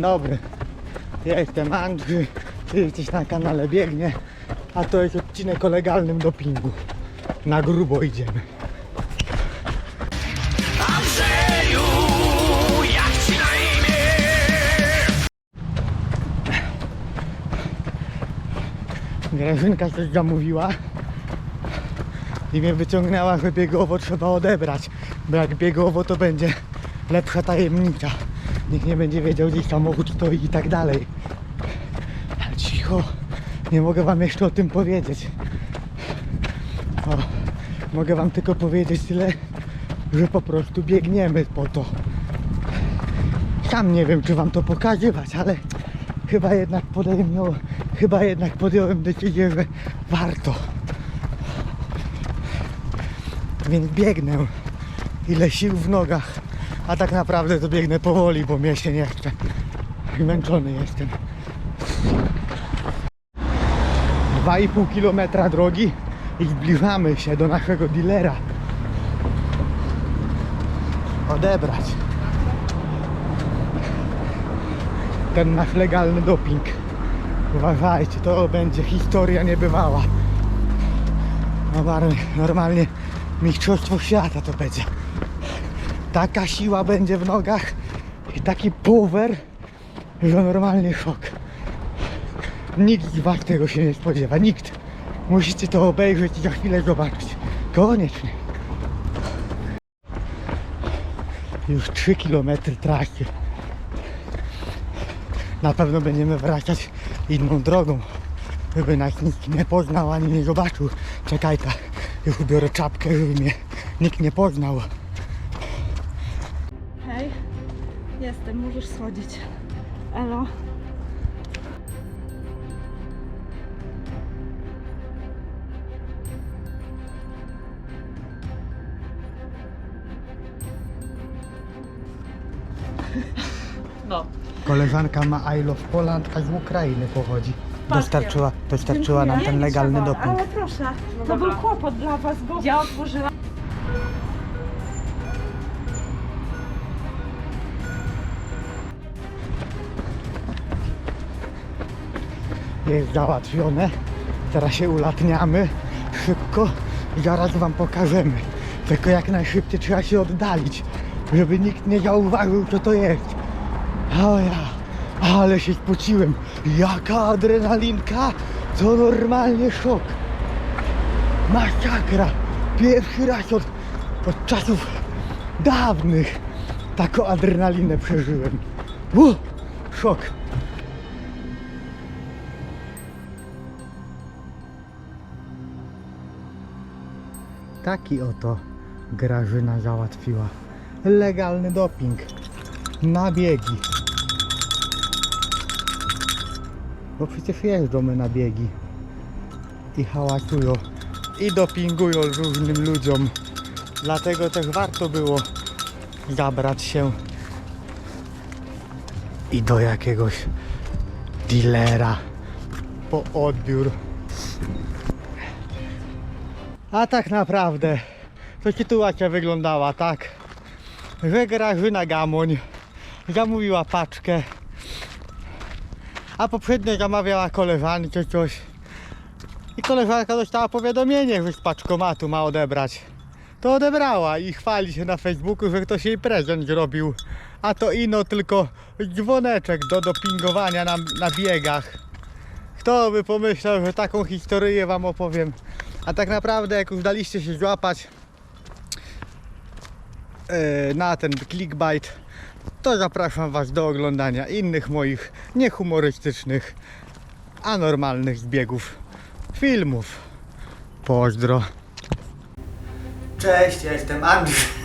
dobry. Ja jestem Andrzej, ty jesteś na kanale Biegnie, a to jest odcinek o legalnym dopingu. Na grubo idziemy. Andrzeju, jak ci na imię? Grażynka coś zamówiła i mnie wyciągnęła, że biegowo trzeba odebrać, bo jak biegowo to będzie lepsza tajemnica. Nikt nie będzie wiedział gdzie samochód stoi i tak dalej. Ale cicho, nie mogę wam jeszcze o tym powiedzieć. O, mogę wam tylko powiedzieć tyle, że po prostu biegniemy po to. Sam nie wiem, czy wam to pokazywać, ale chyba jednak podjąłem, chyba jednak podjąłem decyzję, że warto. Więc biegnę. Ile sił w nogach. A tak naprawdę to biegnę powoli, bo mnie się nie chce. Zmęczony jestem. 2,5 km drogi i zbliżamy się do naszego dealera. Odebrać ten nasz legalny doping. Uważajcie, to będzie historia niebywała. Normalnie, normalnie mistrzostwo świata to będzie. Taka siła będzie w nogach i taki power, że normalnie szok. Nikt z was tego się nie spodziewa, nikt. Musicie to obejrzeć i za chwilę zobaczyć. Koniecznie. Już 3 km trasy. Na pewno będziemy wracać inną drogą, żeby nas nikt nie poznał ani nie zobaczył. Czekaj ta, już ubiorę czapkę, żeby mnie nikt nie poznał. Jestem, możesz schodzić. Elo. No. Koleżanka ma I Love Poland, a z Ukrainy pochodzi. Dostarczyła, dostarczyła nam ten legalny doping. Ale proszę, to był kłopot dla was, bo ja otworzyłam. Jest załatwione. Teraz się ulatniamy szybko i zaraz wam pokażemy. Tylko jak najszybciej trzeba się oddalić, żeby nikt nie zauważył co to jest. O ja, ale się spociłem. Jaka adrenalinka, to normalnie szok. Masakra. Pierwszy raz od, od czasów dawnych taką adrenalinę przeżyłem. Uh, szok. Taki oto Grażyna załatwiła. Legalny doping. Na biegi. Bo przecież jeżdżą na biegi. I hałasują. I dopingują różnym ludziom. Dlatego też warto było zabrać się i do jakiegoś dealera po odbiór. A tak naprawdę to sytuacja wyglądała tak, że Grażyna Gamoń zamówiła paczkę, a poprzednio zamawiała koleżance coś i koleżanka dostała powiadomienie, że z paczkomatu ma odebrać. To odebrała i chwali się na Facebooku, że ktoś jej prezent zrobił. A to ino tylko dzwoneczek do dopingowania na, na biegach. Kto by pomyślał, że taką historię wam opowiem. A tak naprawdę jak już daliście się złapać e, na ten clickbait, to zapraszam was do oglądania innych moich niehumorystycznych, a normalnych zbiegów filmów. Pozdro. Cześć, ja jestem Andrzej.